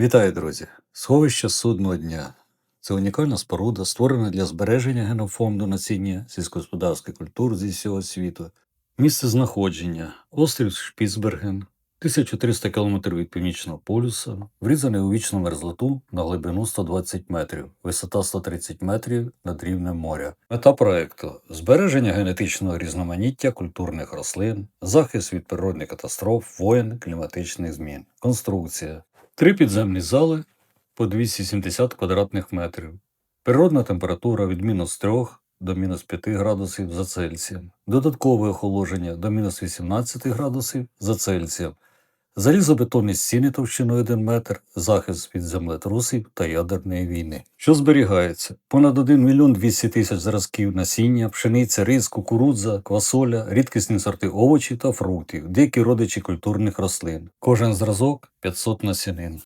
Вітаю, друзі! Сховище судного дня. Це унікальна споруда, створена для збереження генофонду насіння сільськогосподарських культур зі всього світу. Місце знаходження острів Шпіцберген, 1300 км від північного полюса, врізаний у вічну мерзлоту на глибину 120 метрів, висота 130 метрів над рівнем моря. Мета проекту збереження генетичного різноманіття культурних рослин, захист від природних катастроф, воєн, кліматичних змін. Конструкція. Три підземні зали по 270 квадратних метрів. Природна температура від мінус 3 до мінус 5 градусів за Цельсієм. Додаткове охолодження до мінус 18 градусів за Цельсієм. Залізобетонні стіни товщиною 1 метр, захист від землетрусів та ядерної війни. Що зберігається? Понад 1 мільйон 200 тисяч зразків насіння, пшениця, рис, кукурудза, квасоля, рідкісні сорти овочів та фруктів, деякі родичі культурних рослин. Кожен зразок 500 насінин.